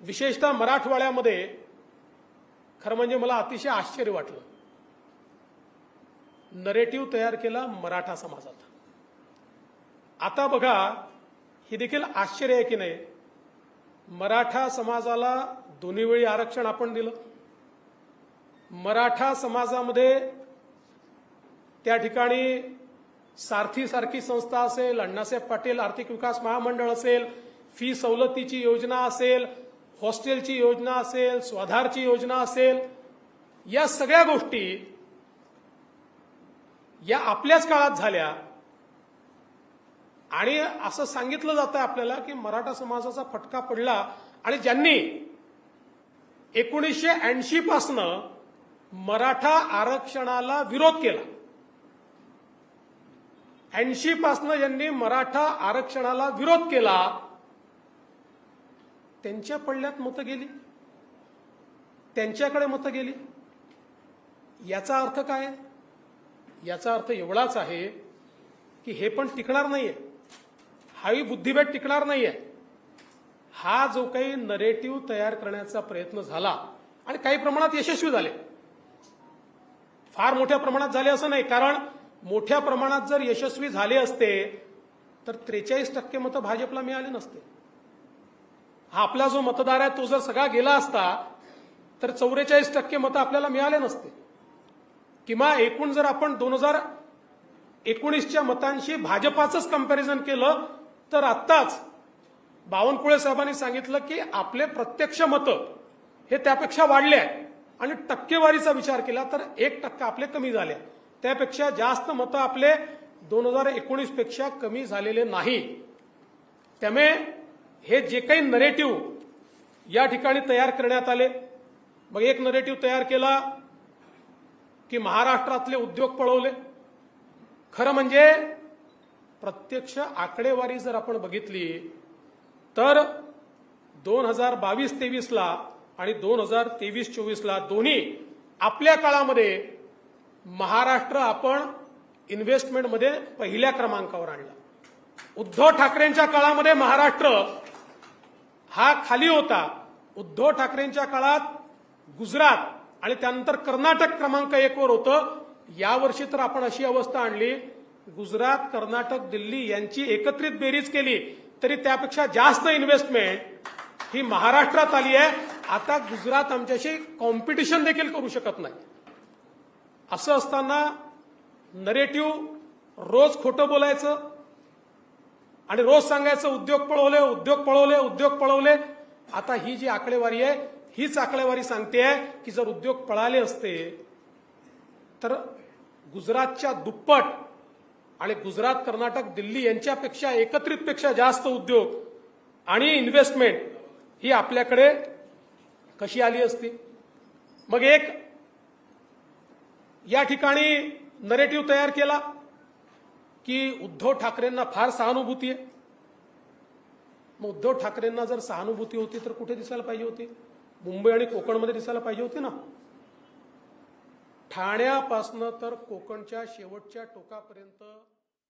विशेषतः मराठवाड्यामध्ये खरं म्हणजे मला अतिशय आश्चर्य वाटलं. नरेटिव्ह तयार केला मराठा समाजात. आता बघा हे देखील आश्चर्य आहे की नाही? मराठा समाजाला दोन्ही वेळी आरक्षण आपण दिलं. मराठा समाजामध्ये त्या ठिकाणी सारथी सारखी संस्था असेल अण्णासाहेब पाटील आर्थिक विकास महामंडळ असेल फी सवलतीची योजना असेल हॉस्टेलची योजना असेल स्वाधारची योजना असेल या सगळ्या गोष्टी या आपल्याच काळात झाल्या. आणि असं सांगितलं जातं आपल्याला की मराठा समाजाचा फटका पडला आणि ज्यांनी एकोणीसशे ऐंशी पासनं मराठा आरक्षणाला विरोध केला ऐंशी पासनं ज्यांनी मराठा आरक्षणाला विरोध केला. त्यांच्या पडल्यात मतं गेली. त्यांच्याकडे मतं गेली. याचा अर्थ काय? याचा अर्थ एवढाच आहे की हे पण टिकणार नाहीये. हाही बुद्धिभेद टिकणार नाहीये. हा जो काही नरेटिव्ह तयार करण्याचा प्रयत्न झाला आणि काही प्रमाणात यशस्वी झाले. फार मोठ्या प्रमाणात झाले असं नाही कारण मोठ्या प्रमाणात जर यशस्वी झाले असते तर त्रेचाळीस टक्के मतं भाजपला मिळाले नसते. हा आपला जो मतदार आहे तो जर सगळा गेला असता तर चौवेचाळीस टक्के मतं आपल्याला मिळाले नसते. किंवा एकूण जर आपण दोन हजार एकोणीसच्या मतांशी भाजपाचंच कंपॅरिझन केलं तर आत्ताच बावनकुळे साहेबांनी सांगितलं की आपले प्रत्यक्ष मतं हे त्यापेक्षा वाढले आहे आणि टक्केवारीचा विचार केला तर एक टक्का आपले कमी झाले त्यापेक्षा जास्त मतं आपले दोन हजार एकोणीसपेक्षा कमी झालेले नाही. त्यामुळे हे जे काही नरेटिव्ह या ठिकाणी तयार करण्यात आले. मग एक नरेटिव्ह तयार केला की महाराष्ट्रातले उद्योग पळवले. खरं म्हणजे प्रत्यक्ष आकडेवारी जर आपण बघितली तर दोन हजार बावीस तेवीसला आणि दोन हजार तेवीस चोवीसला दोन्ही आपल्या काळामध्ये महाराष्ट्र आपण इन्व्हेस्टमेंटमध्ये पहिल्या क्रमांकावर आणला. उद्धव ठाकरेंच्या काळामध्ये महाराष्ट्र हा खाली होता. उद्धव ठाकरेंच्या काळात गुजरात आणि त्यानंतर कर्नाटक क्रमांक एकवर होतं. यावर्षी तर आपण अशी अवस्था आणली. गुजरात कर्नाटक दिल्ली यांची एकत्रित बेरीज केली तरी त्यापेक्षा जास्त इन्व्हेस्टमेंट ही महाराष्ट्रात आली आहे. आता गुजरात आमच्याशी कॉम्पिटिशन देखील करू शकत नाही. असं असताना नरेटिव्ह रोज खोटं बोलायचं आणि रोज सांगायचं उद्योग पळवले उद्योग पळवले उद्योग पळवले. आता ही जी आकडेवारी आहे हीच आकडेवारी सांगते की जर उद्योग पळाले असते तर गुजरातच्या दुप्पट आणि गुजरात कर्नाटक दिल्ली यांच्यापेक्षा एकत्रितपेक्षा जास्त उद्योग आणि इन्व्हेस्टमेंट ही आपल्याकडे कशी आली असती? मग एक या ठिकाणी नरेटिव्ह तयार केला की उद्धव ठाकरेंना फार सहानुभूती आहे. मग उद्धव ठाकरेंना जर सहानुभूती होती तर कुठे दिसायला पाहिजे होती? मुंबई आणि कोकणमध्ये दिसायला पाहिजे होती ना. ठाण्यापासनं तर कोकणच्या शेवटच्या टोकापर्यंत